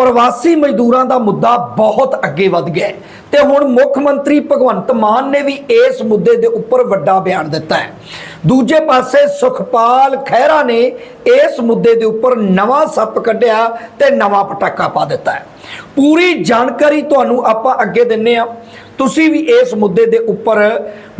ਪ੍ਰਵਾਸੀ ਮਜ਼ਦੂਰਾਂ ਦਾ ਮੁੱਦਾ ਬਹੁਤ ਅੱਗੇ ਵੱਧ ਗਿਆ ਹੈ। ਤੇ ਹੁਣ ਮੁੱਖ ਮੰਤਰੀ ਭਗਵੰਤ ਮਾਨ ਨੇ ਵੀ ਇਸ ਮੁੱਦੇ ਦੇ ਉੱਪਰ ਵੱਡਾ ਬਿਆਨ ਦਿੱਤਾ ਹੈ। ਦੂਜੇ ਪਾਸੇ ਸੁਖਪਾਲ ਖਹਿਰਾ ਨੇ ਇਸ ਮੁੱਦੇ ਦੇ ਉੱਪਰ ਨਵਾਂ ਸੱਪ ਕੱਢਿਆ ਤੇ ਨਵਾਂ ਪਟਾਕਾ ਪਾ ਦਿੱਤਾ ਹੈ। ਪੂਰੀ ਜਾਣਕਾਰੀ ਤੁਹਾਨੂੰ ਆਪਾਂ ਅੱਗੇ ਦਿੰਨੇ ਆ ਤੁਸੀਂ ਵੀ ਇਸ ਮੁੱਦੇ ਦੇ ਉੱਪਰ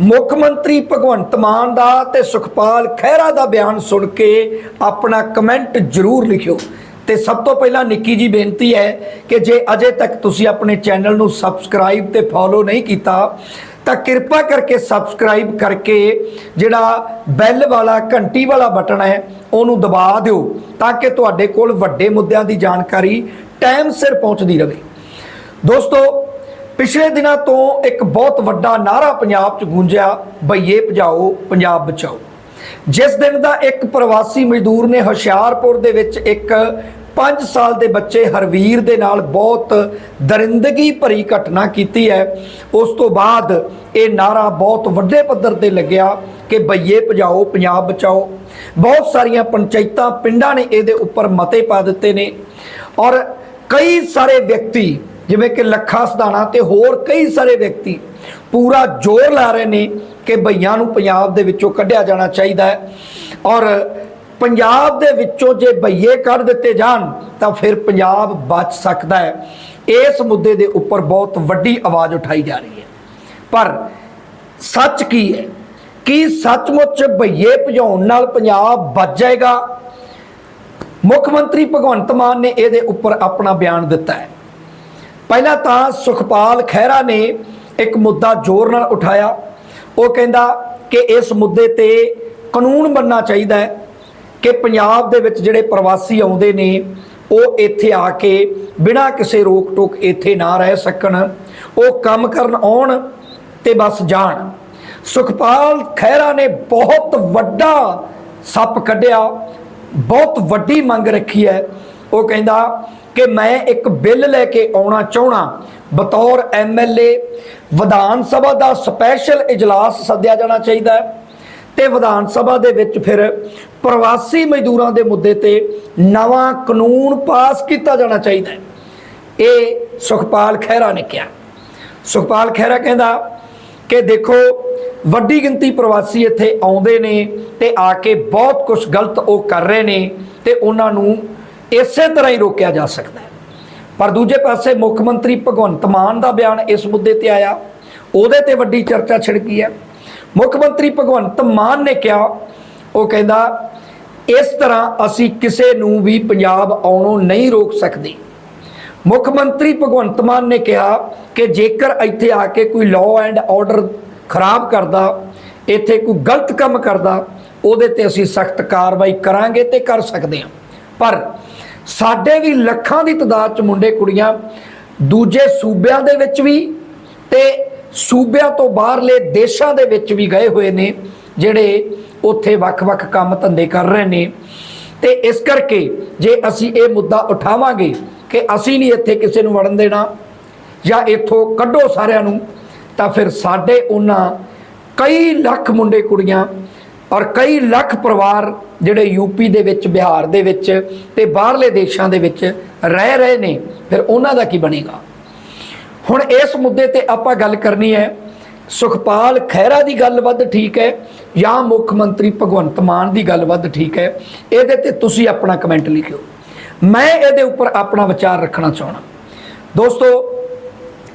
ਮੁੱਖ ਮੰਤਰੀ ਭਗਵੰਤ ਮਾਨ ਦਾ ਤੇ ਸੁਖਪਾਲ ਖਹਿਰਾ ਦਾ ਬਿਆਨ ਸੁਣ ਕੇ ਆਪਣਾ ਕਮੈਂਟ ਜ਼ਰੂਰ ਲਿਖਿਓ। ਤੇ ਸਭ ਤੋਂ ਪਹਿਲਾਂ ਨਿੱਕੀ ਜੀ ਬੇਨਤੀ ਹੈ ਕਿ ਜੇ ਅਜੇ ਤੱਕ ਤੁਸੀਂ ਆਪਣੇ ਚੈਨਲ ਨੂੰ ਸਬਸਕ੍ਰਾਈਬ ਤੇ ਫੋਲੋ ਨਹੀਂ ਕੀਤਾ, ਤਾਂ ਕਿਰਪਾ ਕਰਕੇ ਸਬਸਕ੍ਰਾਈਬ ਕਰਕੇ ਜਿਹੜਾ ਬੈਲ ਵਾਲਾ, ਘੰਟੀ ਵਾਲਾ ਬਟਨ ਹੈ, ਉਹਨੂੰ ਦਬਾ ਦਿਓ, ਤਾਂ ਕਿ ਤੁਹਾਡੇ ਕੋਲ ਵੱਡੇ ਮੁੱਦਿਆਂ ਦੀ ਜਾਣਕਾਰੀ ਟਾਈਮ ਸਿਰ ਪਹੁੰਚਦੀ ਰਹੇ। ਦੋਸਤੋ, ਪਿਛਲੇ ਦਿਨਾਂ ਤੋਂ ਇੱਕ ਬਹੁਤ ਵੱਡਾ ਨਾਰਾ ਪੰਜਾਬ 'ਚ ਗੂੰਜਿਆ ਬਈਏ ਭਜਾਓ, ਪੰਜਾਬ ਬਚਾਓ। ਜਿਸ ਦਿਨ ਦਾ ਇੱਕ ਪ੍ਰਵਾਸੀ ਮਜ਼ਦੂਰ ਨੇ ਹੁਸ਼ਿਆਰਪੁਰ ਦੇ ਵਿੱਚ ਇੱਕ 5 ਸਾਲ ਦੇ ਬੱਚੇ ਹਰਵੀਰ ਦੇ ਨਾਲ ਬਹੁਤ ਦਰਿੰਦਗੀ ਭਰੀ ਘਟਨਾ ਕੀਤੀ ਹੈ। ਉਸ ਤੋਂ ਬਾਅਦ ਇਹ ਨਾਰਾ ਬਹੁਤ ਵੱਡੇ ਪੱਧਰ ਤੇ ਲੱਗਿਆ ਕਿ ਬਈਏ ਭਜਾਓ, ਪੰਜਾਬ ਬਚਾਓ। ਬਹੁਤ ਸਾਰੀਆਂ ਪੰਚਾਇਤਾਂ, ਪਿੰਡਾਂ ਨੇ ਇਹਦੇ ਉੱਪਰ ਮਤੇ ਪਾ ਦਿੱਤੇ ਨੇ। ਔਰ ਕਈ ਸਾਰੇ ਵਿਅਕਤੀ, ਜਿਵੇਂ ਕਿ ਲੱਖਾ ਸਦਾਣਾ ਤੇ ਹੋਰ ਕਈ ਸਾਰੇ ਵਿਅਕਤੀ ਪੂਰਾ ਜ਼ੋਰ ਲਾ ਰਹੇ ਨੇ ਕਿ ਬਈਆਂ ਨੂੰ ਪੰਜਾਬ ਦੇ ਵਿੱਚੋਂ ਕੱਢਿਆ ਜਾਣਾ ਚਾਹੀਦਾ ਹੈ। ਔਰ ਪੰਜਾਬ ਦੇ ਵਿੱਚੋਂ ਜੇ ਭਈਏ ਕੱਢ ਦਿੱਤੇ ਜਾਣ, ਤਾਂ ਫਿਰ ਪੰਜਾਬ ਬਚ ਸਕਦਾ ਹੈ। ਇਸ ਮੁੱਦੇ ਦੇ ਉੱਪਰ ਬਹੁਤ ਵੱਡੀ ਆਵਾਜ਼ ਉਠਾਈ ਜਾ ਰਹੀ ਹੈ। ਪਰ ਸੱਚ ਕੀ ਹੈ? ਕੀ ਸੱਚਮੁੱਚ ਬਈਏ ਭਜਾਉਣ ਨਾਲ ਪੰਜਾਬ ਬਚ ਜਾਏਗਾ? ਮੁੱਖ ਮੰਤਰੀ ਭਗਵੰਤ ਮਾਨ ਨੇ ਇਹਦੇ ਉੱਪਰ ਆਪਣਾ ਬਿਆਨ ਦਿੱਤਾ ਹੈ। ਪਹਿਲਾਂ ਤਾਂ ਸੁਖਪਾਲ ਖਹਿਰਾ ਨੇ ਇੱਕ ਮੁੱਦਾ ਜ਼ੋਰ ਨਾਲ ਉਠਾਇਆ। ਉਹ ਕਹਿੰਦਾ ਕਿ ਇਸ ਮੁੱਦੇ ਤੇ ਕਾਨੂੰਨ ਬਣਨਾ ਚਾਹੀਦਾ ਹੈ। ਕਿ ਪੰਜਾਬ ਦੇ ਵਿੱਚ ਜਿਹੜੇ ਪ੍ਰਵਾਸੀ ਆਉਂਦੇ ਨੇ, ਉਹ ਇੱਥੇ ਆ ਕੇ ਬਿਨਾਂ ਕਿਸੇ ਰੋਕ ਟੋਕ ਇੱਥੇ ਨਾ ਰਹਿ ਸਕਣ, ਉਹ ਕੰਮ ਕਰਨ ਆਉਣ ਤੇ ਬਸ ਜਾਣ। ਸੁਖਪਾਲ ਖਹਿਰਾ ਨੇ ਬਹੁਤ ਵੱਡਾ ਸੱਪ ਕੱਢਿਆ, ਬਹੁਤ ਵੱਡੀ ਮੰਗ ਰੱਖੀ ਹੈ। ਉਹ ਕਹਿੰਦਾ ਕਿ ਮੈਂ ਇੱਕ ਬਿੱਲ ਲੈ ਕੇ ਆਉਣਾ ਚਾਹਣਾ ਬਤੌਰ ਐਮਐਲਏ ਵਿਧਾਨ ਸਭਾ ਦਾ ਸਪੈਸ਼ਲ ਇਜਲਾਸ ਸੱਦਿਆ ਜਾਣਾ ਚਾਹੀਦਾ ਹੈ ਤੇ ਵਿਧਾਨ ਸਭਾ ਦੇ ਵਿੱਚ ਫਿਰ ਪ੍ਰਵਾਸੀ ਮਜ਼ਦੂਰਾਂ ਦੇ ਮੁੱਦੇ ਤੇ ਨਵਾਂ ਕਾਨੂੰਨ ਪਾਸ ਕੀਤਾ ਜਾਣਾ ਚਾਹੀਦਾ ਹੈ। ਇਹ ਸੁਖਪਾਲ ਖਹਿਰਾ ਨੇ ਕਿਹਾ। ਸੁਖਪਾਲ ਖਹਿਰਾ ਕਹਿੰਦਾ ਕਿ ਦੇਖੋ, ਵੱਡੀ ਗਿਣਤੀ ਪ੍ਰਵਾਸੀ ਇੱਥੇ ਆਉਂਦੇ ਨੇ ਤੇ ਆ ਕੇ ਬਹੁਤ ਕੁਝ ਗਲਤ ਉਹ ਕਰ ਰਹੇ ਨੇ ਤੇ ਉਹਨਾਂ ਨੂੰ ਇਸੇ ਤਰ੍ਹਾਂ ਹੀ ਰੋਕਿਆ ਜਾ ਸਕਦਾ ਹੈ। ਪਰ ਦੂਜੇ ਪਾਸੇ ਮੁੱਖ ਮੰਤਰੀ ਭਗਵੰਤ ਮਾਨ ਦਾ ਬਿਆਨ ਇਸ ਮੁੱਦੇ ਤੇ ਆਇਆ। ਉਹਦੇ ਤੇ ਵੱਡੀ ਚਰਚਾ ਛਿੜਕੀ ਹੈ। ਮੁੱਖ ਮੰਤਰੀ ਭਗਵੰਤ ਮਾਨ ਨੇ ਕਿਹਾ ਉਹ ਕਹਿੰਦਾ, ਇਸ ਤਰ੍ਹਾਂ ਅਸੀਂ ਕਿਸੇ ਨੂੰ ਵੀ ਪੰਜਾਬ ਆਉਣੋਂ ਨਹੀਂ ਰੋਕ ਸਕਦੇ। ਮੁੱਖ ਮੰਤਰੀ ਭਗਵੰਤ ਮਾਨ ਨੇ ਕਿਹਾ ਕਿ ਜੇਕਰ ਇੱਥੇ ਆ ਕੇ ਕੋਈ ਲਾਅ ਐਂਡ ਆਰਡਰ ਖਰਾਬ ਕਰਦਾ, ਇੱਥੇ ਕੋਈ ਗਲਤ ਕੰਮ ਕਰਦਾ, ਉਹਦੇ ਤੇ ਅਸੀਂ ਸਖਤ ਕਾਰਵਾਈ ਕਰਾਂਗੇ ਤੇ ਕਰ ਸਕਦੇ ਹਾਂ। ਪਰ ਸਾਡੇ ਵੀ ਲੱਖਾਂ ਦੀ ਤਦਾਦ ਚ ਮੁੰਡੇ ਕੁੜੀਆਂ ਦੂਜੇ ਸੂਬਿਆਂ ਦੇ ਵਿੱਚ ਵੀ ਤੇ ਸੂਬਿਆਂ ਤੋਂ ਬਾਹਰਲੇ ਦੇਸ਼ਾਂ ਦੇ ਵਿੱਚ ਵੀ ਗਏ ਹੋਏ ਨੇ, ਜਿਹੜੇ ਉੱਥੇ ਵੱਖ-ਵੱਖ ਕੰਮ ਧੰਦੇ ਕਰ ਰਹੇ ਨੇ। ਤੇ ਇਸ ਕਰਕੇ ਜੇ ਅਸੀਂ ਇਹ ਮੁੱਦਾ ਉਠਾਵਾਂਗੇ ਕਿ ਅਸੀਂ ਨਹੀਂ ਇੱਥੇ ਕਿਸੇ ਨੂੰ ਵੜਨ ਦੇਣਾ ਜਾਂ ਇੱਥੋਂ ਕੱਢੋ ਸਾਰਿਆਂ ਨੂੰ, ਤਾਂ ਫਿਰ ਸਾਡੇ ਉਹਨਾਂ ਕਈ ਲੱਖ ਮੁੰਡੇ ਕੁੜੀਆਂ ਔਰ ਕਈ ਲੱਖ ਪਰਿਵਾਰ ਜਿਹੜੇ ਯੂਪੀ ਦੇ ਵਿੱਚ, ਬਿਹਾਰ ਦੇ ਵਿੱਚ ਤੇ ਬਾਹਰਲੇ ਦੇਸ਼ਾਂ ਦੇ ਵਿੱਚ ਰਹਿ ਰਹੇ ਨੇ, ਫਿਰ ਉਹਨਾਂ ਦਾ ਕੀ ਬਣੇਗਾ? ਹੁਣ ਇਸ ਮੁੱਦੇ ਤੇ ਆਪਾਂ ਗੱਲ ਕਰਨੀ ਹੈ। ਸੁਖਪਾਲ ਖਹਿਰਾ ਦੀ ਗੱਲ ਵੱਧ ਠੀਕ ਹੈ। ਜਾਂ ਮੁੱਖ ਮੰਤਰੀ ਭਗਵੰਤ ਮਾਨ ਦੀ ਗੱਲ ਵੱਧ ਠੀਕ ਹੈ, ਇਹਦੇ ਤੇ ਤੁਸੀਂ ਆਪਣਾ ਕਮੈਂਟ ਲਿਖਿਓ। ਮੈਂ ਇਹਦੇ ਉੱਪਰ ਆਪਣਾ ਵਿਚਾਰ ਰੱਖਣਾ ਚਾਹਣਾ ਦੋਸਤੋ,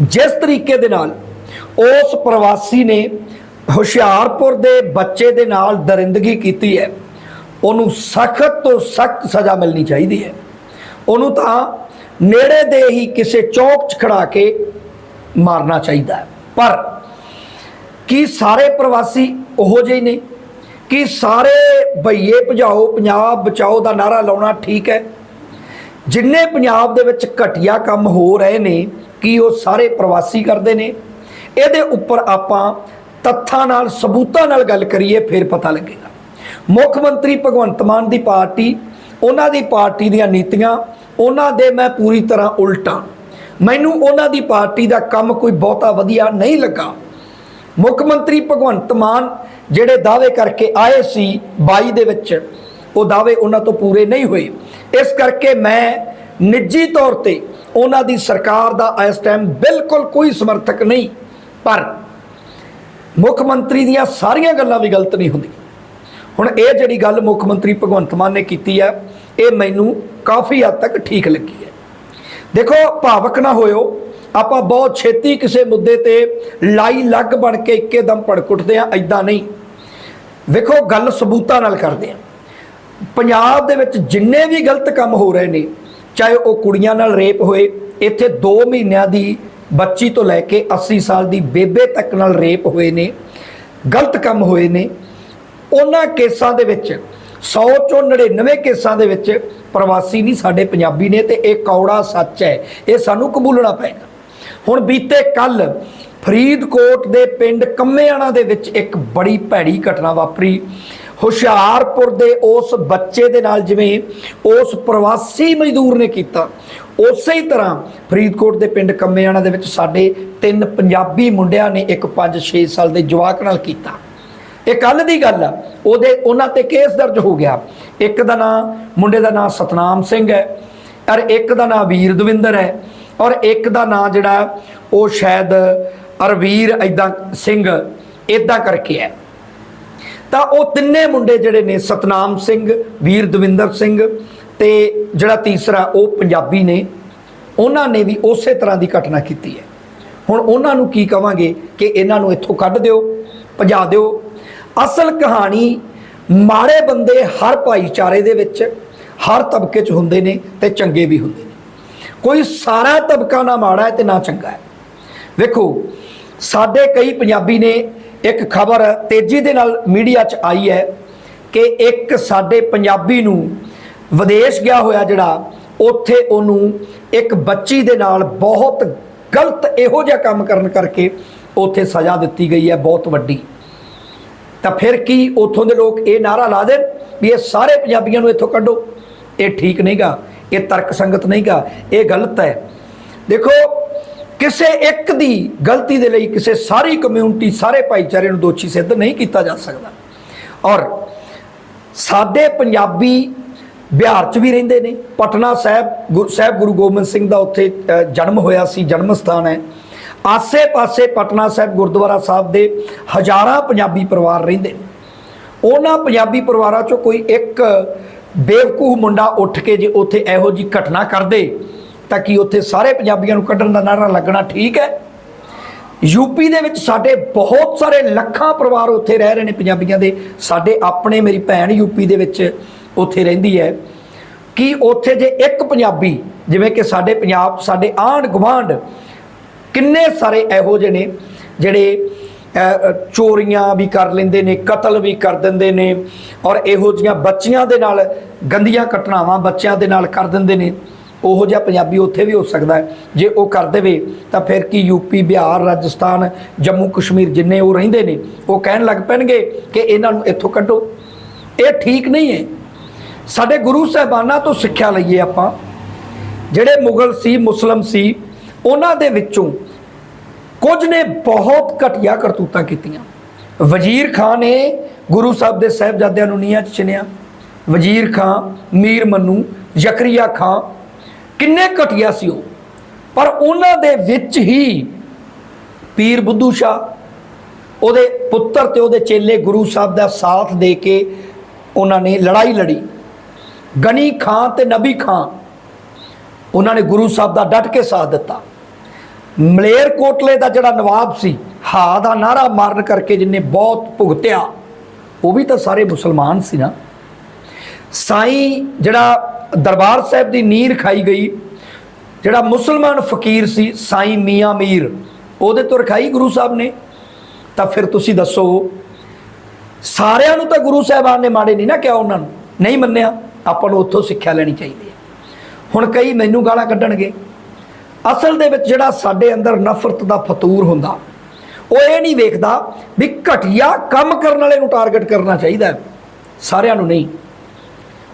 ਜਿਸ ਤਰੀਕੇ ਦੇ ਨਾਲ ਉਸ ਪ੍ਰਵਾਸੀ ਨੇ ਹੁਸ਼ਿਆਰਪੁਰ ਦੇ ਬੱਚੇ ਦੇ ਨਾਲ ਦਰਿੰਦਗੀ ਕੀਤੀ ਹੈ, ਉਹਨੂੰ ਸਖਤ ਤੋਂ ਸਖਤ ਸਜ਼ਾ ਮਿਲਣੀ ਚਾਹੀਦੀ ਹੈ। ਉਹਨੂੰ ਤਾਂ ਨੇੜੇ ਦੇ ਹੀ ਕਿਸੇ ਚੌਕ 'ਚ ਖੜਾ ਕੇ ਮਾਰਨਾ ਚਾਹੀਦਾ ਪਰ ਕੀ ਸਾਰੇ ਪ੍ਰਵਾਸੀ ਉਹੋ ਜਿਹੇ ਨੇ ਕਿ ਸਾਰੇ ਭਈਏ ਭਜਾਓ, ਪੰਜਾਬ ਬਚਾਓ ਦਾ ਨਾਰਾ ਲਾਉਣਾ ਠੀਕ ਹੈ। ਜਿੰਨੇ ਪੰਜਾਬ ਦੇ ਵਿੱਚ ਘਟੀਆ ਕੰਮ ਹੋ ਰਹੇ ਨੇ, ਕੀ ਉਹ ਸਾਰੇ ਪ੍ਰਵਾਸੀ ਕਰਦੇ ਨੇ। ਇਹਦੇ ਉੱਪਰ ਆਪਾਂ ਤੱਥਾਂ ਨਾਲ, ਸਬੂਤਾਂ ਨਾਲ ਗੱਲ ਕਰੀਏ, ਫਿਰ ਪਤਾ ਲੱਗੇਗਾ। ਮੁੱਖ ਮੰਤਰੀ ਭਗਵੰਤ ਮਾਨ ਦੀ ਪਾਰਟੀ, ਉਹਨਾਂ ਦੀ ਪਾਰਟੀ ਦੀਆਂ ਨੀਤੀਆਂ, ਉਹਨਾਂ ਦੇ ਮੈਂ ਪੂਰੀ ਤਰ੍ਹਾਂ ਉਲਟਾ। ਮੈਨੂੰ ਉਹਨਾਂ ਦੀ ਪਾਰਟੀ ਦਾ ਕੰਮ ਕੋਈ ਬਹੁਤਾ ਵਧੀਆ ਨਹੀਂ ਲੱਗਾ। ਮੁੱਖ ਮੰਤਰੀ ਭਗਵੰਤ ਮਾਨ ਜਿਹੜੇ ਦਾਅਵੇ ਕਰਕੇ ਆਏ ਸੀ 22 ਦੇ ਵਿੱਚ, ਉਹ ਦਾਅਵੇ ਉਹਨਾਂ ਤੋਂ ਪੂਰੇ ਨਹੀਂ ਹੋਏ। ਇਸ ਕਰਕੇ ਮੈਂ ਨਿੱਜੀ ਤੌਰ ਤੇ ਉਹਨਾਂ ਦੀ ਸਰਕਾਰ ਦਾ ਇਸ ਟਾਈਮ ਬਿਲਕੁਲ ਕੋਈ ਸਮਰਥਕ ਨਹੀਂ, ਪਰ ਮੁੱਖ ਮੰਤਰੀ ਦੀਆਂ ਸਾਰੀਆਂ ਗੱਲਾਂ ਵੀ ਗਲਤ ਨਹੀਂ ਹੁੰਦੀਆਂ। ਹੁਣ ਇਹ ਜਿਹੜੀ ਗੱਲ ਮੁੱਖ ਮੰਤਰੀ ਭਗਵੰਤ ਮਾਨ ਨੇ ਕੀਤੀ ਹੈ, ਇਹ ਮੈਨੂੰ ਕਾਫੀ ਹੱਦ ਤੱਕ ਠੀਕ ਲੱਗੀ ਹੈ। ਦੇਖੋ, ਭਾਵਕ ਨਾ ਹੋਇਓ ਆਪਾਂ ਬਹੁਤ ਛੇਤੀ ਕਿਸੇ ਮੁੱਦੇ ਤੇ ਲਾਈ ਲੱਗ ਬਣ ਕੇ ਇੱਕੇ ਦਮ ਭੜਕ ਉੱਠਦੇ ਆ ਐਦਾਂ ਨਹੀਂ। ਵੇਖੋ, ਗੱਲ ਸਬੂਤਾਂ ਨਾਲ ਕਰਦੇ ਆ ਪੰਜਾਬ ਦੇ ਵਿੱਚ ਜਿੰਨੇ ਵੀ ਗਲਤ ਕੰਮ ਹੋ ਰਹੇ ਨੇ, ਚਾਹੇ ਉਹ ਕੁੜੀਆਂ ਨਾਲ ਰੇਪ ਹੋਏ, ਇੱਥੇ 2 ਮਹੀਨਿਆਂ ਦੀ ਬੱਚੀ ਤੋਂ ਲੈ ਕੇ 80 ਸਾਲ ਦੀ ਬੇਬੇ ਤੱਕ ਨਾਲ ਰੇਪ ਹੋਏ ਨੇ, ਗਲਤ ਕੰਮ ਹੋਏ ਨੇ, ਉਹਨਾਂ ਕੇਸਾਂ ਦੇ ਵਿੱਚ 100 ਚੋਂ 99 ਕੇਸਾਂ ਦੇ ਵਿੱਚ ਪ੍ਰਵਾਸੀ ਨਹੀਂ ਸਾਡੇ ਪੰਜਾਬੀ ਨੇ ਤੇ ਇਹ ਕੌੜਾ ਸੱਚ ਹੈ। ਇਹ ਸਾਨੂੰ ਕਬੂਲਣਾ ਪਏਗਾ। ਹੁਣ ਬੀਤੇ ਕੱਲ ਫਰੀਦਕੋਟ ਦੇ ਪਿੰਡ ਕੰਮਿਆਣਾ ਦੇ ਵਿੱਚ ਇੱਕ ਬੜੀ ਭੈੜੀ ਘਟਨਾ ਵਾਪਰੀ। ਹੁਸ਼ਿਆਰਪੁਰ ਦੇ ਉਸ ਬੱਚੇ ਦੇ ਨਾਲ ਜਿਵੇਂ ਉਸ ਪ੍ਰਵਾਸੀ ਮਜ਼ਦੂਰ ਨੇ ਕੀਤਾ। ਉਸੇ ਹੀ ਤਰ੍ਹਾਂ ਫਰੀਦਕੋਟ ਦੇ ਪਿੰਡ ਕੰਮਿਆਣਾ ਦੇ ਵਿੱਚ ਸਾਡੇ ਤਿੰਨ ਪੰਜਾਬੀ ਮੁੰਡਿਆਂ ਨੇ ਇੱਕ 5-6 ਸਾਲ ਦੇ ਜਵਾਕ ਨਾਲ ਕੀਤਾ। ਇਹ ਕੱਲ ਦੀ ਗੱਲ ਆ। ਉਹਦੇ ਉਹਨਾਂ ਤੇ ਕੇਸ ਦਰਜ ਹੋ ਗਿਆ। ਇੱਕ ਦਾ ਨਾਂ ਮੁੰਡੇ ਦਾ ਨਾਂ ਸਤਨਾਮ ਸਿੰਘ ਹੈ। ਔਰ ਇੱਕ ਦਾ ਨਾਂ ਵੀਰ ਦਵਿੰਦਰ ਹੈ। ਔਰ ਇੱਕ ਦਾ ਨਾਂ ਜਿਹੜਾ ਉਹ ਸ਼ਾਇਦ ਅਰਵੀਰ ਐਦਾਂ ਸਿੰਘ ਇਦਾਂ ਕਰਕੇ ਹੈ। ਤਾਂ ਉਹ ਤਿੰਨੇ ਮੁੰਡੇ ਜਿਹੜੇ ਨੇ, ਸਤਨਾਮ ਸਿੰਘ, ਵੀਰ ਦਵਿੰਦਰ ਸਿੰਘ ਤੇ ਜਿਹੜਾ ਤੀਸਰਾ, ਉਹ ਪੰਜਾਬੀ ਨੇ। ਉਹਨਾਂ ਨੇ ਵੀ ਉਸੇ ਤਰ੍ਹਾਂ ਦੀ ਘਟਨਾ ਕੀਤੀ ਹੈ। ਹੁਣ ਉਹਨਾਂ ਨੂੰ ਕੀ ਕਵਾਂਗੇ ਕਿ ਇਹਨਾਂ ਨੂੰ ਇੱਥੋਂ ਕੱਢ ਦਿਓ, ਭਜਾ ਦਿਓ। ਅਸਲ ਕਹਾਣੀ ਮਾੜੇ ਬੰਦੇ ਹਰ ਭਾਈਚਾਰੇ ਦੇ ਵਿੱਚ, ਹਰ ਤਬਕੇ 'ਚ ਹੁੰਦੇ ਨੇ ਤੇ ਚੰਗੇ ਵੀ ਹੁੰਦੇ ਨੇ। ਕੋਈ ਸਾਰਾ ਤਬਕਾ ਨਾ ਮਾੜਾ ਹੈ ਤੇ ਨਾ ਚੰਗਾ ਹੈ। ਵੇਖੋ, ਸਾਡੇ ਕਈ ਪੰਜਾਬੀ ਨੇ ਇੱਕ ਖਬਰ ਤੇਜ਼ੀ ਦੇ ਨਾਲ ਮੀਡੀਆ 'ਚ ਆਈ ਹੈ ਕਿ ਇੱਕ ਸਾਡੇ ਪੰਜਾਬੀ ਨੂੰ ਵਿਦੇਸ਼ ਗਿਆ ਹੋਇਆ ਜਿਹੜਾ, ਉੱਥੇ ਉਹਨੂੰ ਇੱਕ ਬੱਚੀ ਦੇ ਨਾਲ ਬਹੁਤ ਗਲਤ ਇਹੋ ਜਿਹਾ ਕੰਮ ਕਰਨ ਕਰਕੇ ਉੱਥੇ ਸਜ਼ਾ ਦਿੱਤੀ ਗਈ ਹੈ ਬਹੁਤ ਵੱਡੀ। ਤਾਂ ਫਿਰ ਕੀ ਉੱਥੋਂ ਦੇ ਲੋਕ ਇਹ ਨਾਰਾ ਲਾ ਦੇਣ ਵੀ ਇਹ ਸਾਰੇ ਪੰਜਾਬੀਆਂ ਨੂੰ ਇੱਥੋਂ ਕੱਢੋ? ਇਹ ਠੀਕ ਨਹੀਂਗਾ। ਇਹ ਤਰਕ ਸੰਗਤ ਨਹੀਂਗਾ ਇਹ ਗਲਤ ਹੈ। ਦੇਖੋ, ਕਿਸੇ ਇੱਕ ਦੀ ਗਲਤੀ ਦੇ ਲਈ ਕਿਸੇ ਸਾਰੀ ਕਮਿਊਨਿਟੀ ਸਾਰੇ ਭਾਈਚਾਰੇ ਨੂੰ ਦੋਸ਼ੀ ਸਿੱਧ ਨਹੀਂ ਕੀਤਾ ਜਾ ਸਕਦਾ। ਔਰ ਸਾਡੇ ਪੰਜਾਬੀ ਬਿਹਾਰ 'ਚ ਵੀ ਰਹਿੰਦੇ ਨੇ। ਪਟਨਾ ਸਾਹਿਬ ਗੁਰੂ ਸਾਹਿਬ ਗੁਰੂ ਗੋਬਿੰਦ ਸਿੰਘ ਦਾ ਉੱਥੇ ਜਨਮ ਹੋਇਆ ਸੀ, ਜਨਮ ਸਥਾਨ ਹੈ। ਆਸੇ-ਪਾਸੇ ਪਟਨਾ ਸਾਹਿਬ, ਗੁਰਦੁਆਰਾ ਸਾਹਿਬ ਦੇ ਹਜ਼ਾਰਾਂ ਪੰਜਾਬੀ ਪਰਿਵਾਰ ਰਹਿੰਦੇ ਨੇ। ਉਹਨਾਂ ਪੰਜਾਬੀ ਪਰਿਵਾਰਾਂ 'ਚੋਂ ਕੋਈ ਇੱਕ ਬੇਵਕੂਹ ਮੁੰਡਾ ਉੱਠ ਕੇ ਜੇ ਉੱਥੇ ਇਹੋ ਜੀ ਘਟਨਾ ਕਰਦੇ, ਤਾਂ ਕੀ ਉੱਥੇ ਸਾਰੇ ਪੰਜਾਬੀਆਂ ਨੂੰ ਕੱਢਣ ਦਾ ਨਾਰਾ ਲੱਗਣਾ ਠੀਕ ਹੈ? ਯੂਪੀ ਦੇ ਵਿੱਚ ਸਾਡੇ ਬਹੁਤ ਸਾਰੇ ਲੱਖਾਂ ਪਰਿਵਾਰ ਉੱਥੇ ਰਹਿ ਰਹੇ ਨੇ ਪੰਜਾਬੀਆਂ ਦੇ। ਸਾਡੇ ਆਪਣੇ ਮੇਰੀ ਭੈਣ ਯੂਪੀ ਦੇ ਵਿੱਚ ਉੱਥੇ ਰਹਿੰਦੀ ਹੈ। ਕਿ ਉੱਥੇ ਜੇ ਇੱਕ ਪੰਜਾਬੀ, ਜਿਵੇਂ ਕਿ ਸਾਡੇ ਪੰਜਾਬ, ਸਾਡੇ ਆਂਢ ਗੁਆਂਢ ਕਿੰਨੇ ਸਾਰੇ ਇਹੋ ਜਿਹੇ ਨੇ, ਜਿਹੜੇ ਚੋਰੀਆਂ ਵੀ ਕਰ ਲੈਂਦੇ ਨੇ, ਕਤਲ ਵੀ ਕਰ ਦਿੰਦੇ ਨੇ ਔਰ ਇਹੋ ਜੀਆਂ ਬੱਚੀਆਂ ਦੇ ਨਾਲ, ਗੰਦੀਆਂ ਘਟਨਾਵਾਂ ਬੱਚਿਆਂ ਦੇ ਨਾਲ ਕਰ ਦਿੰਦੇ ਨੇ। ਉਹੋ ਜਿਹਾ ਪੰਜਾਬੀ ਉੱਥੇ ਵੀ ਹੋ ਸਕਦਾ ਜੇ ਉਹ ਕਰ ਦੇਵੇ, ਤਾਂ ਫਿਰ ਕੀ ਯੂਪੀ ਬਿਹਾਰ, ਰਾਜਸਥਾਨ, ਜੰਮੂ, ਕਸ਼ਮੀਰ ਜਿੰਨੇ ਉਹ ਰਹਿੰਦੇ ਨੇ, ਉਹ ਕਹਿਣ ਲੱਗ ਪੈਣਗੇ ਕਿ ਇਹਨਾਂ ਨੂੰ ਇੱਥੋਂ ਕੱਢੋ। ਇਹ ਠੀਕ ਨਹੀਂ ਹੈ। ਸਾਡੇ ਗੁਰੂ ਸਾਹਿਬਾਨਾਂ ਤੋਂ ਸਿੱਖਿਆ ਲਈਏ ਆਪਾਂ। ਜਿਹੜੇ ਮੁਗਲ ਸੀ, ਮੁਸਲਮ ਸੀ, ਉਹਨਾਂ ਦੇ ਵਿੱਚੋਂ ਕੁਝ ਨੇ ਬਹੁਤ ਘਟੀਆ ਕਰਤੂਤਾਂ ਕੀਤੀਆਂ। ਵਜ਼ੀਰ ਖਾਨ ਨੇ ਗੁਰੂ ਸਾਹਿਬ ਦੇ ਸਾਹਿਬਜ਼ਾਦਿਆਂ ਨੂੰ ਨੀਹਾਂ 'ਚ ਚਿਣਿਆ। ਵਜ਼ੀਰ ਖਾਨ, ਮੀਰ ਮੰਨੂ, ਜ਼ਕਰੀਆ ਖਾਨ, ਕਿੰਨੇ ਘਟੀਆ ਸੀ ਉਹ। ਪਰ ਉਹਨਾਂ ਦੇ ਵਿੱਚ ਹੀ ਪੀਰ ਬੁੱਧੂ ਸ਼ਾਹ, ਉਹਦੇ ਪੁੱਤਰ ਤੇ ਉਹਦੇ ਚੇਲੇ ਗੁਰੂ ਸਾਹਿਬ ਦਾ ਸਾਥ ਦੇ ਕੇ ਉਹਨਾਂ ਨੇ ਲੜਾਈ ਲੜੀ। ਗਨੀ ਖਾਨ ਤੇ ਨਬੀ ਖਾਨ, ਉਹਨਾਂ ਨੇ ਗੁਰੂ ਸਾਹਿਬ ਦਾ ਡਟ ਕੇ ਸਾਥ ਦਿੱਤਾ। ਮਲੇਰ ਕੋਟਲੇ ਦਾ ਜਿਹੜਾ ਨਵਾਬ ਸੀ ਹਾ ਦਾ ਨਾਰਾ ਮਾਰਨ ਕਰਕੇ ਜਿਨੇ ਬਹੁਤ ਭੁਗਤਿਆ, ਉਹ ਵੀ ਤਾਂ ਸਾਰੇ ਮੁਸਲਮਾਨ ਸੀ ਨਾ। ਸਾਈਂ ਜਿਹੜਾ ਦਰਬਾਰ ਸਾਹਿਬ ਦੀ ਨੀਰ ਖਾਈ ਗਈ, ਜਿਹੜਾ ਮੁਸਲਮਾਨ ਫਕੀਰ ਸੀ, ਸਾਈਂ ਮੀਆਂ ਮੀਰ, ਉਹਦੇ ਤੋਂ ਰਖਾਈ ਗੁਰੂ ਸਾਹਿਬ ਨੇ। ਤਾਂ ਫਿਰ ਤੁਸੀਂ ਦੱਸੋ, ਸਾਰਿਆਂ ਨੂੰ ਤਾਂ ਗੁਰੂ ਸਾਹਿਬਾਨ ਨੇ ਮਾੜੇ ਨਹੀਂ ਨਾ ਕਿਹਾ ਉਹਨਾਂ ਨੂੰ। ਨਹੀਂ ਮੰਨਿਆ, ਆਪਾਂ ਨੂੰ ਉੱਥੋਂ ਸਿੱਖਿਆ ਲੈਣੀ ਚਾਹੀਦੀ ਹੈ। ਹੁਣ ਕਈ ਮੈਨੂੰ ਗਾਲਾਂ ਕੱਢਣਗੇ। ਅਸਲ ਦੇ ਵਿੱਚ ਜਿਹੜਾ ਸਾਡੇ ਅੰਦਰ ਨਫ਼ਰਤ ਦਾ ਫਤੂਰ ਹੁੰਦਾ, ਉਹ ਇਹ ਨਹੀਂ ਵੇਖਦਾ ਵੀ ਘਟੀਆ ਕੰਮ ਕਰਨ ਵਾਲੇ ਨੂੰ ਟਾਰਗੇਟ ਕਰਨਾ ਚਾਹੀਦਾ ਸਾਰਿਆਂ ਨੂੰ ਨਹੀਂ।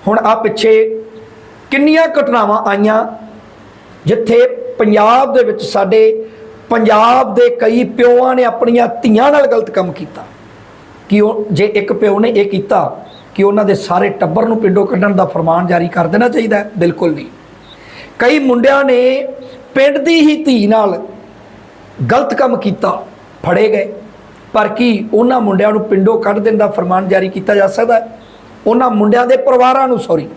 ਹੁਣ ਆ ਪਿੱਛੇ ਕਿੰਨੀਆਂ ਘਟਨਾਵਾਂ ਆਈਆਂ ਜਿੱਥੇ ਪੰਜਾਬ ਦੇ ਵਿੱਚ ਸਾਡੇ ਪੰਜਾਬ ਦੇ ਕਈ ਪਿਓਾਂ ਨੇ ਆਪਣੀਆਂ ਧੀਆਂ ਨਾਲ ਗਲਤ ਕੰਮ ਕੀਤਾ। ਕਿ ਉਹ ਜੇ ਇੱਕ ਪਿਓ ਨੇ ਇਹ ਕੀਤਾ ਕਿ ਉਹਨਾਂ ਦੇ ਸਾਰੇ ਟੱਬਰ ਨੂੰ ਪਿੰਡੋਂ ਕੱਢਣ ਦਾ ਫਰਮਾਨ ਜਾਰੀ ਕਰ ਦੇਣਾ ਚਾਹੀਦਾ ਬਿਲਕੁਲ ਨਹੀਂ। ਕਈ ਮੁੰਡਿਆਂ ਨੇ ਪਿੰਡ ਦੀ ਹੀ ਧੀ ਨਾਲ ਗਲਤ ਕੰਮ ਕੀਤਾ, ਫੜੇ ਗਏ। ਪਰ ਕੀ ਉਹਨਾਂ ਮੁੰਡਿਆਂ ਨੂੰ ਪਿੰਡੋਂ ਕੱਢ ਦੇਣ ਦਾ ਫਰਮਾਨ ਜਾਰੀ ਕੀਤਾ ਜਾ ਸਕਦਾ ਹੈ? ਉਹਨਾਂ ਮੁੰਡਿਆਂ ਦੇ ਪਰਿਵਾਰਾਂ ਨੂੰ ਸੌਰੀ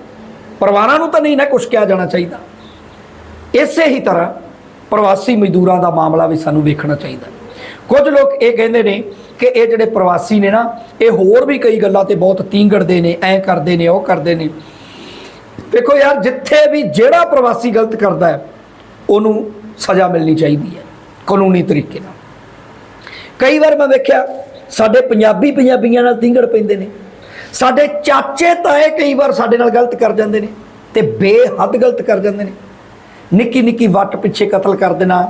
ਪਰਿਵਾਰਾਂ ਨੂੰ ਤਾਂ ਨਹੀਂ ਨਾ ਕੁਝ ਕਿਹਾ ਜਾਣਾ ਚਾਹੀਦਾ। ਇਸੇ ਹੀ ਤਰ੍ਹਾਂ ਪ੍ਰਵਾਸੀ ਮਜ਼ਦੂਰਾਂ ਦਾ ਮਾਮਲਾ ਵੀ ਸਾਨੂੰ ਵੇਖਣਾ ਚਾਹੀਦਾ ਕੁਝ ਲੋਕ ਇਹ ਕਹਿੰਦੇ ਨੇ ਕਿ ਇਹ ਜਿਹੜੇ ਪ੍ਰਵਾਸੀ ਨੇ ਨਾ, ਇਹ ਹੋਰ ਵੀ ਕਈ ਗੱਲਾਂ ਤੇ ਬਹੁਤ ਤੀਂਗੜਦੇ ਨੇ, ਐਂ ਕਰਦੇ ਨੇ, ਉਹ ਕਰਦੇ ਨੇ। ਦੇਖੋ ਯਾਰ, ਜਿੱਥੇ ਵੀ ਜਿਹੜਾ ਪ੍ਰਵਾਸੀ ਗਲਤ ਕਰਦਾ ਹੈ ਉਹਨੂੰ ਸਜ਼ਾ ਮਿਲਣੀ ਚਾਹੀਦੀ ਹੈ, ਕਾਨੂੰਨੀ ਤਰੀਕੇ ਨਾਲ। ਕਈ ਵਾਰ ਮੈਂ ਵੇਖਿਆ, ਸਾਡੇ ਪੰਜਾਬੀ ਪੰਜਾਬੀਆਂ ਨਾਲ ਤਿੰਗੜ ਪੈਂਦੇ ਨੇ। ਸਾਡੇ ਚਾਚੇ ਤਾਏ ਕਈ ਵਾਰ ਸਾਡੇ ਨਾਲ ਗਲਤ ਕਰ ਜਾਂਦੇ ਨੇ ਤੇ ਬੇਹੱਦ ਗਲਤ ਕਰ ਜਾਂਦੇ ਨੇ। ਨਿੱਕੀ ਨਿੱਕੀ ਵੱਟ ਪਿੱਛੇ ਕਤਲ ਕਰ ਦੇਣਾ।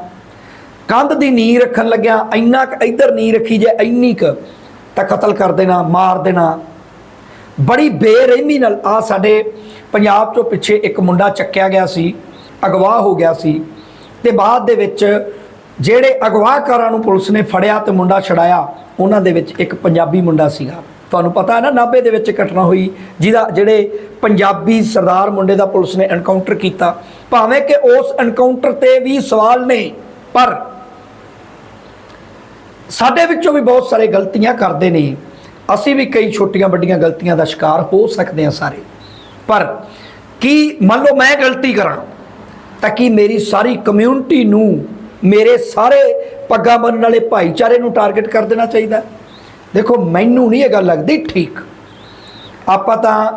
ਕੰਧ ਦੀ ਨੀਂਹ ਰੱਖਣ ਲੱਗਿਆ ਇੰਨਾ ਕੁ ਇੱਧਰ ਨੀਂਹ ਰੱਖੀ ਜੇ ਇੰਨੀ ਕੁ, ਤਾਂ ਕਤਲ ਕਰ ਦੇਣਾ, ਮਾਰ ਦੇਣਾ। ਬੜੀ ਬੇਰਹਿਮੀ ਨਾਲ ਆ ਸਾਡੇ ਪੰਜਾਬ ਤੋਂ ਪਿੱਛੇ ਇੱਕ ਮੁੰਡਾ ਚੱਕਿਆ ਗਿਆ ਸੀ। ਅਗਵਾ ਹੋ ਗਿਆ ਸੀ ਤੇ ਬਾਅਦ ਦੇ ਵਿੱਚ ਜਿਹੜੇ ਅਗਵਾਕਾਰਾਂ ਨੂੰ ਪੁਲਿਸ ਨੇ ਫੜਿਆ ਤੇ ਮੁੰਡਾ ਛੜਾਇਆ ਉਹਨਾਂ ਦੇ ਵਿੱਚ ਇੱਕ ਪੰਜਾਬੀ ਮੁੰਡਾ ਸੀਗਾ। ਤੁਹਾਨੂੰ ਪਤਾ ਹੈ ਨਾ, ਨਾਭੇ ਦੇ ਵਿੱਚ ਘਟਨਾ ਹੋਈ, ਜਿਹਦਾ ਜਿਹੜੇ ਪੰਜਾਬੀ ਸਰਦਾਰ ਮੁੰਡੇ ਦਾ ਪੁਲਿਸ ਨੇ ਐਨਕਾਊਂਟਰ ਕੀਤਾ। ਭਾਵੇਂ ਕਿ ਉਸ ਐਨਕਾਊਂਟਰ ਤੇ ਵੀ ਸਵਾਲ ਨੇ, ਪਰ ਸਾਡੇ ਵਿੱਚੋਂ ਵੀ ਬਹੁਤ ਸਾਰੇ ਗਲਤੀਆਂ ਕਰਦੇ ਨੇ। ਅਸੀਂ ਵੀ ਕਈ ਛੋਟੀਆਂ ਵੱਡੀਆਂ ਗਲਤੀਆਂ ਦਾ ਸ਼ਿਕਾਰ ਹੋ ਸਕਦੇ ਹਾਂ ਸਾਰੇ। ਪਰ ਕੀ ਮੰਨ ਲਓ ਮੈਂ ਗਲਤੀ ਕਰਾਂ? ਤਾਂ ਕਿ ਮੇਰੀ ਸਾਰੀ ਕਮਿਊਨਿਟੀ ਨੂੰ ਮੇਰੇ ਸਾਰੇ ਪੱਗਾਂ ਬੰਨਣ ਵਾਲੇ ਭਾਈਚਾਰੇ ਨੂੰ ਟਾਰਗੇਟ ਕਰ ਦੇਣਾ ਚਾਹੀਦਾ। ਦੇਖੋ ਮੈਨੂੰ ਨਹੀਂ ਇਹ ਗੱਲ ਲੱਗਦੀ ਠੀਕ। ਆਪਾਂ ਤਾਂ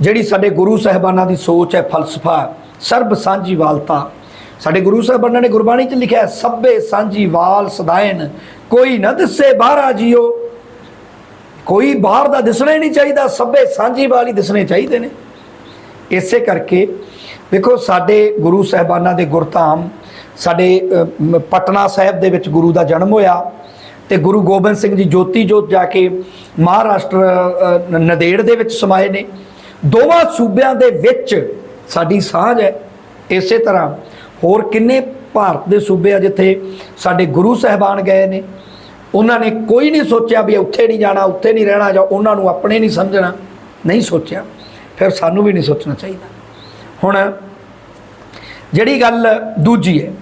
ਜਿਹੜੀ ਸਾਡੇ ਗੁਰੂ ਸਾਹਿਬਾਨਾਂ ਦੀ ਸੋਚ ਹੈ ਫਲਸਫਾ ਸਰਬ ਸਾਂਝੀਵਾਲਤਾ। ਸਾਡੇ ਗੁਰੂ ਸਾਹਿਬਾਨਾਂ ਨੇ ਗੁਰਬਾਣੀ 'ਚ ਲਿਖਿਆ ਹੈ, ਸਭੇ ਸਾਂਝੀਵਾਲ ਸਦਾਇਨ ਕੋਈ ਨਾ ਦਿਸੇ ਬਾਹਰ ਜੀਓ। ਕੋਈ ਬਾਹਰ ਦਾ ਦਿਸਣਾ ਹੀ ਨਹੀਂ ਚਾਹੀਦਾ ਸਭੇ ਸਾਂਝੀਵਾਲ ਹੀ ਦਿਸਣੇ ਚਾਹੀਦੇ ਨੇ। ਇਸੇ ਕਰਕੇ ਵੇਖੋ, ਸਾਡੇ ਗੁਰੂ ਸਾਹਿਬਾਨਾਂ ਦੇ ਗੁਰਧਾਮ, ਸਾਡੇ ਪਟਨਾ ਸਾਹਿਬ ਦੇ ਵਿੱਚ ਗੁਰੂ ਦਾ ਜਨਮ ਹੋਇਆ ਤੇ ਗੁਰੂ ਗੋਬਿੰਦ ਸਿੰਘ ਜੀ ਜੋਤੀ ਜੋਤ ਜਾ ਕੇ ਮਹਾਰਾਸ਼ਟਰ ਨਦੇੜ ਦੇ ਵਿੱਚ ਸਮਾਏ ਨੇ। ਦੋਵਾਂ ਸੂਬਿਆਂ ਦੇ ਵਿੱਚ ਸਾਡੀ ਸਾਂਝ ਹੈ। ਇਸੇ ਤਰ੍ਹਾਂ ਹੋਰ ਕਿੰਨੇ ਭਾਰਤ ਦੇ ਸੂਬੇ ਆ ਜਿੱਥੇ ਸਾਡੇ ਗੁਰੂ ਸਾਹਿਬਾਨ ਗਏ ਨੇ। ਉਹਨਾਂ ਨੇ ਕੋਈ ਨਹੀਂ ਸੋਚਿਆ ਵੀ ਉੱਥੇ ਨਹੀਂ ਜਾਣਾ, ਉੱਥੇ ਨਹੀਂ ਰਹਿਣਾ ਜਾਂ ਉਹਨਾਂ ਨੂੰ ਆਪਣੇ ਨਹੀਂ ਸਮਝਣਾ। ਨਹੀਂ ਸੋਚਿਆ। ਫਿਰ ਸਾਨੂੰ ਵੀ ਨਹੀਂ ਸੋਚਣਾ ਚਾਹੀਦਾ। ਹੁਣ ਜਿਹੜੀ ਗੱਲ ਦੂਜੀ ਹੈ,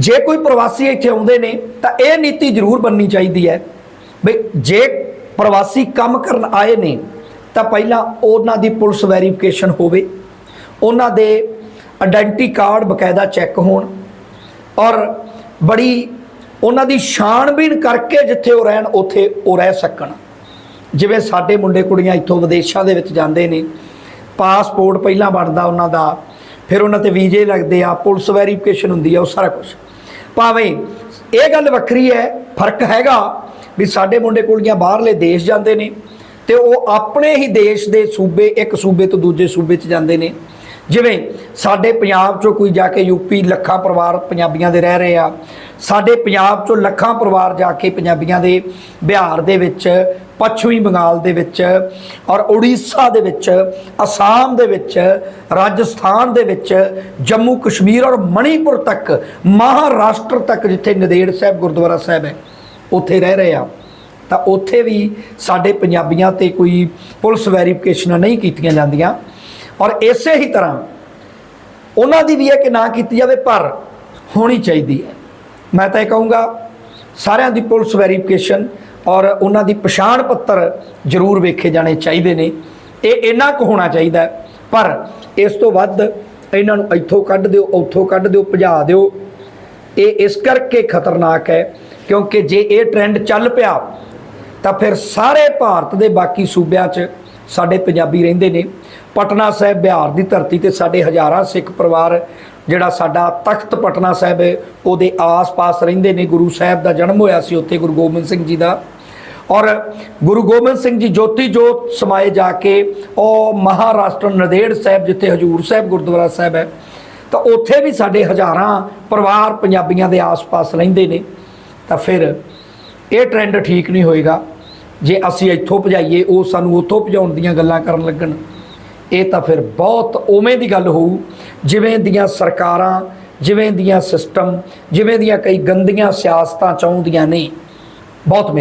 ਜੇ ਕੋਈ ਪ੍ਰਵਾਸੀ ਇੱਥੇ ਆਉਂਦੇ ਨੇ ਤਾਂ ਇਹ ਨੀਤੀ ਜ਼ਰੂਰ ਬਣਨੀ ਚਾਹੀਦੀ ਹੈ ਵੀ ਜੇ ਪ੍ਰਵਾਸੀ ਕੰਮ ਕਰਨ ਆਏ ਨੇ ਤਾਂ ਪਹਿਲਾਂ ਉਹਨਾਂ ਦੀ ਪੁਲਿਸ ਵੈਰੀਫਿਕੇਸ਼ਨ ਹੋਵੇ, ਉਹਨਾਂ ਦੇ ਆਇਡੈਂਟੀ ਕਾਰਡ ਬਕਾਇਦਾ ਚੈੱਕ ਹੋਣ ਔਰ ਬੜੀ ਉਹਨਾਂ ਦੀ ਛਾਣਬੀਣ ਕਰਕੇ ਜਿੱਥੇ ਉਹ ਰਹਿਣ, ਉੱਥੇ ਉਹ ਰਹਿ ਸਕਣ। ਜਿਵੇਂ ਸਾਡੇ ਮੁੰਡੇ ਕੁੜੀਆਂ ਇੱਥੋਂ ਵਿਦੇਸ਼ਾਂ ਦੇ ਵਿੱਚ ਜਾਂਦੇ ਨੇ ਪਾਸਪੋਰਟ ਪਹਿਲਾਂ ਬਣਦਾ ਉਹਨਾਂ ਦਾ, ਫਿਰ ਉਹਨਾਂ ਤੇ ਵੀਜ਼ੇ ਲੱਗਦੇ ਆ, ਪੁਲਿਸ ਵੈਰੀਫਿਕੇਸ਼ਨ ਹੁੰਦੀ ਆ, ਉਹ ਸਾਰਾ ਕੁਝ ਭਾਵੇਂ ਇਹ ਗੱਲ ਵੱਖਰੀ ਹੈ, ਫ਼ਰਕ ਹੈਗਾ ਵੀ ਸਾਡੇ ਮੁੰਡੇ ਕੁੜੀਆਂ ਬਾਹਰਲੇ ਦੇਸ਼ ਜਾਂਦੇ ਨੇ ਤੇ ਉਹ ਆਪਣੇ ਹੀ ਦੇਸ਼ ਦੇ ਸੂਬੇ, ਇੱਕ ਸੂਬੇ ਤੋਂ ਦੂਜੇ ਸੂਬੇ 'ਚ ਜਾਂਦੇ ਨੇ। ਜਿਵੇਂ ਸਾਡੇ ਪੰਜਾਬ 'ਚੋਂ ਕੋਈ ਜਾ ਕੇ ਯੂਪੀ ਲੱਖਾਂ ਪਰਿਵਾਰ ਪੰਜਾਬੀਆਂ ਦੇ ਰਹਿ ਰਹੇ ਆ ਸਾਡੇ ਪੰਜਾਬ 'ਚੋਂ ਲੱਖਾਂ ਪਰਿਵਾਰ ਜਾ ਕੇ ਪੰਜਾਬੀਆਂ ਦੇ ਬਿਹਾਰ ਦੇ ਵਿੱਚ, ਪੱਛਮੀ ਬੰਗਾਲ ਦੇ ਵਿੱਚ ਔਰ ਉੜੀਸਾ ਦੇ ਵਿੱਚ, ਅਸਾਮ ਦੇ ਵਿੱਚ, ਰਾਜਸਥਾਨ ਦੇ ਵਿੱਚ, ਜੰਮੂ ਕਸ਼ਮੀਰ ਔਰ ਮਣੀਪੁਰ ਤੱਕ, ਮਹਾਰਾਸ਼ਟਰ ਤੱਕ ਜਿੱਥੇ ਨਦੇੜ ਸਾਹਿਬ, ਗੁਰਦੁਆਰਾ ਸਾਹਿਬ ਹੈ, ਉੱਥੇ ਰਹਿ ਰਹੇ ਆ ਤਾਂ ਉੱਥੇ ਵੀ ਸਾਡੇ ਪੰਜਾਬੀਆਂ ਤੇ ਕੋਈ ਪੁਲਿਸ ਵੈਰੀਫਿਕੇਸ਼ਨਾਂ ਨਹੀਂ ਕੀਤੀਆਂ ਜਾਂਦੀਆਂ। ਔਰ ਇਸੇ ਹੀ ਤਰ੍ਹਾਂ, ਉਹਨਾਂ ਦੀ ਵੀ ਹੈ ਕਿ ਨਾ ਕੀਤੀ ਜਾਵੇ, ਪਰ ਹੋਣੀ ਚਾਹੀਦੀ ਹੈ। ਮੈਂ ਤਾਂ ਇਹ ਕਹੂੰਗਾ, ਸਾਰਿਆਂ ਦੀ ਪੁਲਿਸ ਵੈਰੀਫਿਕੇਸ਼ਨ ਔਰ ਉਹਨਾਂ ਦੀ ਪਛਾਣ ਪੱਤਰ ਜ਼ਰੂਰ ਵੇਖੇ ਜਾਣੇ ਚਾਹੀਦੇ ਨੇ। ਇਹ ਇੰਨਾ ਕੁ ਹੋਣਾ ਚਾਹੀਦਾ ਪਰ ਇਸ ਤੋਂ ਵੱਧ ਇਹਨਾਂ ਨੂੰ ਇੱਥੋਂ ਕੱਢ ਦਿਓ, ਉੱਥੋਂ ਕੱਢ ਦਿਓ, ਭਜਾ ਦਿਓ। ਇਹ ਇਸ ਕਰਕੇ ਖਤਰਨਾਕ ਹੈ ਕਿਉਂਕਿ ਜੇ ਇਹ ਟ੍ਰੈਂਡ ਚੱਲ ਪਿਆ, ਤਾਂ ਫਿਰ ਸਾਰੇ ਭਾਰਤ ਦੇ ਬਾਕੀ ਸੂਬਿਆਂ 'ਚ ਸਾਡੇ ਪੰਜਾਬੀ ਰਹਿੰਦੇ ਨੇ। ਪਟਨਾ ਸਾਹਿਬ, ਬਿਹਾਰ ਦੀ ਧਰਤੀ ਤੇ ਸਾਡੇ ਹਜ਼ਾਰਾਂ ਸਿੱਖ ਪਰਿਵਾਰ ਜਿਹੜਾ ਸਾਡਾ ਤਖਤ ਪਟਨਾ ਸਾਹਿਬ ਹੈ, ਉਹਦੇ ਆਸ-ਪਾਸ ਰਹਿੰਦੇ ਨੇ, ਗੁਰੂ ਸਾਹਿਬ ਦਾ ਜਨਮ ਹੋਇਆ ਸੀ ਉੱਥੇ, ਗੁਰੂ ਗੋਬਿੰਦ ਸਿੰਘ ਜੀ ਦਾ। ਔਰ ਗੁਰੂ ਗੋਬਿੰਦ ਸਿੰਘ ਜੀ ਜੋਤੀ ਜੋਤ ਸਮਾਏ ਜਾ ਕੇ ਉਹ ਮਹਾਰਾਸ਼ਟਰ ਨਦੇੜ ਸਾਹਿਬ, ਜਿੱਥੇ ਹਜੂਰ ਸਾਹਿਬ, ਗੁਰਦੁਆਰਾ ਸਾਹਿਬ ਹੈ, ਤਾਂ ਉੱਥੇ ਵੀ ਸਾਡੇ ਹਜ਼ਾਰਾਂ ਪਰਿਵਾਰ ਪੰਜਾਬੀਆਂ ਦੇ ਆਸ-ਪਾਸ ਰਹਿੰਦੇ ਨੇ। ਤਾਂ ਫਿਰ ਇਹ ਟ੍ਰੈਂਡ ਠੀਕ ਨਹੀਂ ਹੋਏਗਾ। ਜੇ ਅਸੀਂ ਇੱਥੋਂ ਭਜਾਈਏ, ਉਹ ਸਾਨੂੰ ਉੱਥੋਂ ਭਜਾਉਣ ਦੀਆਂ ਗੱਲਾਂ ਕਰਨ ਲੱਗਣ। ਇਹ ਤਾਂ ਫਿਰ ਬਹੁਤ ਉਵੇਂ ਦੀ ਗੱਲ ਹੋਊ, ਜਿਵੇਂ ਦੀਆਂ ਸਰਕਾਰਾਂ, ਜਿਵੇਂ ਦੀਆਂ ਸਿਸਟਮ ਜਿਵੇਂ ਦੀਆਂ ਕਈ ਗੰਦੀਆਂ ਸਿਆਸਤਾਂ ਚਾਹੁੰਦੀਆਂ ਨੇ। ਬਹੁਤ ਮਿਹਰਬਾਨੀ।